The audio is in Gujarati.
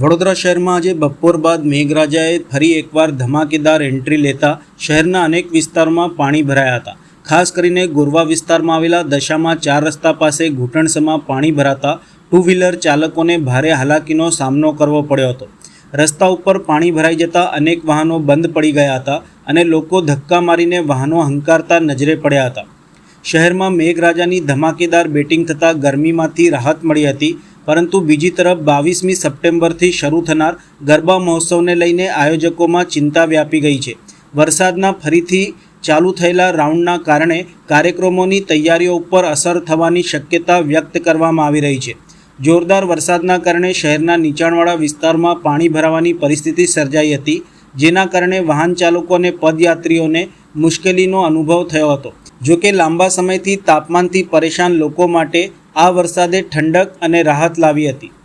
વડોદરા શહેરમાં આજે બપોર બાદ મેઘરાજાએ ફરી એકવાર ધમાકેદાર એન્ટ્રી લેતા શહેરના અનેક વિસ્તારોમાં પાણી ભરાયા હતા. ખાસ કરીને ગોરવા વિસ્તારમાં આવેલા દશામાં ચાર રસ્તા પાસે ઘૂંટણસમાં પાણી ભરાતા ટુ વ્હીલર ચાલકોને ભારે હાલાકીનો સામનો કરવો પડ્યો હતો. રસ્તા ઉપર પાણી ભરાઈ જતા અનેક વાહનો બંધ પડી ગયા હતા અને લોકો ધક્કા મારીને વાહનો હંકારતા નજરે પડ્યા હતા. શહેરમાં મેઘરાજાની ધમાકેદાર બેટિંગ થતાં ગરમીમાંથી રાહત મળી હતી પરંતુ બીજી તરફ બાવીસમી સપ્ટેમ્બરથી શરૂ થનાર ગરબા મહોત્સવને લઈને આયોજકોમાં ચિંતા વ્યાપી ગઈ છે. વરસાદના ફરીથી ચાલુ થયેલા રાઉન્ડના કારણે કાર્યક્રમોની તૈયારીઓ ઉપર અસર થવાની શક્યતા વ્યક્ત કરવામાં આવી રહી છે. જોરદાર વરસાદના કારણે શહેરના નીચાણવાળા વિસ્તારમાં પાણી ભરાવાની પરિસ્થિતિ સર્જાઈ હતી, જેના કારણે વાહન ચાલકો અને પદયાત્રીઓને મુશ્કેલીનો અનુભવ થયો હતો. જો કે લાંબા સમયથી તાપમાનથી પરેશાન લોકો માટે આ વરસાદે ઠંડક અને રાહત લાવી હતી.